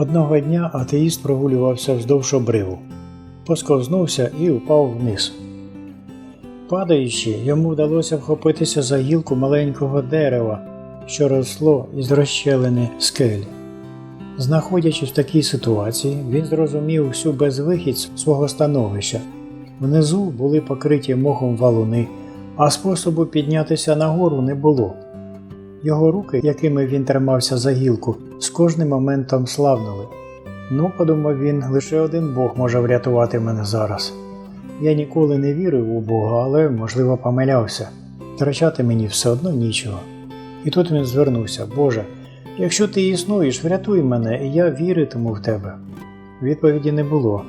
Одного дня атеїст прогулювався вздовж обриву, посковзнувся і упав вниз. Падаючи, йому вдалося вхопитися за гілку маленького дерева, що росло із розщелини скелі. Знаходячись в такій ситуації, він зрозумів всю безвихідь свого становища. Внизу були покриті мохом валуни, а способу піднятися нагору не було. Його руки, якими він тримався за гілку, з кожним моментом славнули. Ну, подумав він, лише один Бог може врятувати мене зараз. Я ніколи не вірив у Бога, але, можливо, помилявся. Втрачати мені все одно нічого. І тут він звернувся: Боже, якщо ти існуєш, врятуй мене, і я віритиму в тебе. Відповіді не було.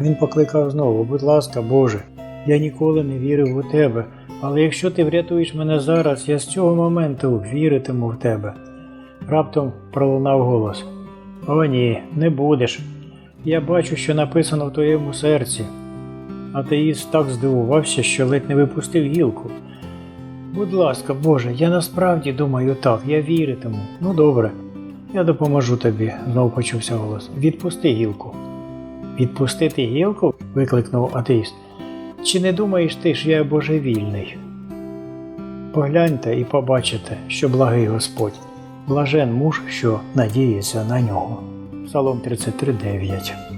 Він покликав знову: Будь ласка, Боже, я ніколи не вірив у тебе, але якщо ти врятуєш мене зараз, я з цього моменту віритиму в тебе. Раптом пролунав голос: О, ні, не будеш. Я бачу, що написано в твоєму серці. Атеїст так здивувався, що ледь не випустив гілку. Будь ласка, Боже, я насправді думаю так, я віритиму. Ну добре, я допоможу тобі, знову почувся голос. Відпусти гілку. Відпустити гілку? викликнув атеїст. Чи не думаєш ти, що я божевільний? Погляньте і побачите, що благий Господь, блажен муж, що надіється на нього. Псалом 33.9